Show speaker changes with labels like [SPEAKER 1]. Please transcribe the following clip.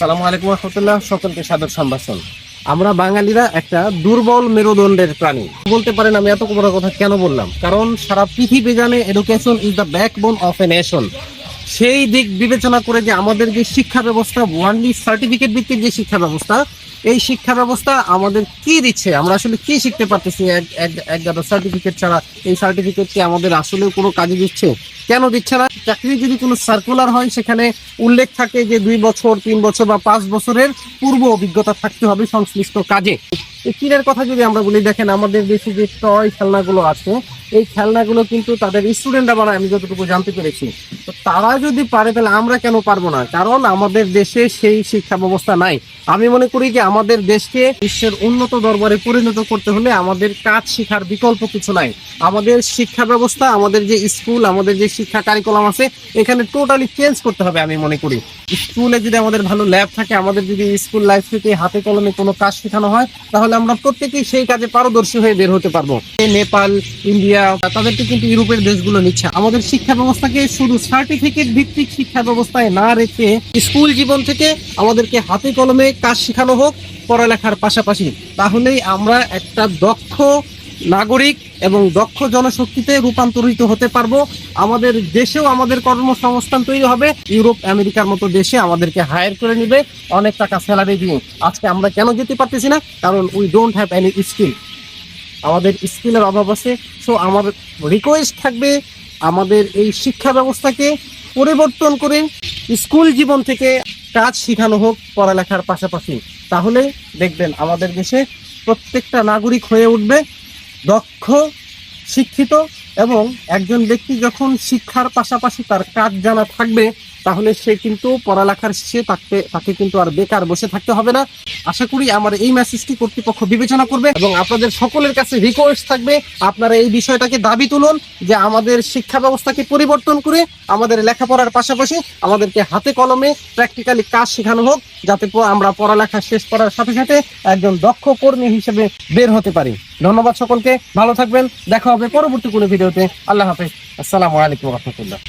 [SPEAKER 1] সালামু আলাইকুম রহমতুল্লাহ, সকলকে সাদর সম্ভাষণ। আমরা বাঙালিরা একটা দুর্বল মেরুদণ্ডের প্রাণী। বলতে পারেন আমি এত বড় কথা কেন বললাম? কারণ সারা পৃথিবী জানে education is the backbone of a nation সেই দিক বিবেচনা করে যে আমাদের যে শিক্ষা ব্যবস্থা, ওয়ানলি সার্টিফিকেট ভিত্তিক যে শিক্ষা ব্যবস্থা, এই শিক্ষা ব্যবস্থা আমাদের কি দিচ্ছে? আমরা আসলে কি শিখতে পারতেছি এক সার্টিফিকেট ছাড়া? এই সার্টিফিকেট কি আমাদের আসলে কোনো কাজে দিচ্ছে? কেন দিচ্ছে না? চাকরি যদি কোনো সার্কুলার হয়, সেখানে উল্লেখ থাকে যে দুই বছর, তিন বছর বা পাঁচ বছরের পূর্ব অভিজ্ঞতা থাকতে হবে সংশ্লিষ্ট কাজে। কিনের কথা যদি আমরা বলি, দেখেন আমাদের দেশে যে টয় খেলনাগুলো আছে, এই খেলনাগুলো কিন্তু তাদের স্টুডেন্টরা বানায়, আমি যতটুকু জানতে পেরেছি। তারা যদি পারে, তাহলে আমরা কেন পারব না? কারণ আমাদের দেশে সেই শিক্ষা ব্যবস্থা নাই। আমি মনে করি যে আমাদের দেশকে বিশ্বের উন্নত দরবারে পরিণত করতে হলে আমাদের কাজ শেখার বিকল্প কিছু নাই। আমাদের শিক্ষা ব্যবস্থা, আমাদের যে স্কুল, আমাদের যে শিক্ষা কারিকুলাম আছে, এখানে টোটালি চেঞ্জ করতে হবে আমি মনে করি। স্কুলে যদি আমাদের ভালো ল্যাব থাকে, আমাদের যদি স্কুল লাইফ থেকে হাতে কলমে কোনো কাজ শেখানো হয়, তাহলে আমরা প্রত্যেকেই সেই কাজে পারদর্শী হয়ে বের হতে পারব। নেপাল, ইন্ডিয়া, তাদেরকে কিন্তু ইউরোপের দেশগুলো নিচ্ছে। আমাদের শিক্ষা ব্যবস্থাকে শুধু সার্টিফিকেট ভিত্তিক শিক্ষা ব্যবস্থায় না রেখে স্কুল জীবন থেকে আমাদেরকে হাতে কলমে কাজ শেখানো হোক, পড়ালেখার পাশাপাশি। তাহলেই আমরা একটা দক্ষ নাগরিক এবং দক্ষ জনশক্তিতে রূপান্তরিত হতে পারব। আমাদের দেশেও আমাদের কর্মসংস্থান তৈরি হবে। ইউরোপ, আমেরিকার মতো দেশে আমাদেরকে হায়ার করে নিবে। অনেক টাকা স্যালারি দিয়ে। আজকে আমরা কেন যেতে পারতেছি না? কারণ we don't have any skill আমাদের স্কিলের অভাব আছে। সো আমার রিকোয়েস্ট থাকবে আমাদের এই শিক্ষা ব্যবস্থাকে পরিবর্তন করে স্কুল জীবন থেকে কাজ শেখানো হোক পড়ালেখার পাশাপাশি। তাহলে দেখবেন আমাদের দেশে প্রত্যেকটা নাগরিক হয়ে উঠবে দক্ষ, শিক্ষিত এবং একজন ব্যক্তি যখন শিক্ষার পাশাপাশি তার কাজ জানা থাকবে, তাহলে সে কিন্তু পড়ালেখার শেষে তাকে তাকে কিন্তু আর বেকার বসে থাকতে হবে না। আশা করি আমার এই মেসেজটি কর্তৃপক্ষ বিবেচনা করবে এবং আপনাদের সকলের কাছে রিকোয়েস্ট থাকবে, আপনারা এই বিষয়টাকে দাবি তুলুন যে আমাদের শিক্ষা ব্যবস্থাকে পরিবর্তন করে আমাদের লেখাপড়ার পাশাপাশি আমাদেরকে হাতে কলমে প্র্যাকটিক্যালি কাজ শেখানো হোক, যাতে আমরা পড়ালেখা শেষ করার সাথে সাথে একজন দক্ষ কর্মী হিসেবে বের হতে পারি। ধন্যবাদ সকলকে ভালো থাকবেন দেখা হবে পরবর্তী কোনো ভিডিওতে। আল্লাহ হাফেজ। আসসালামু আলাইকুম রহমতুল্লাহ।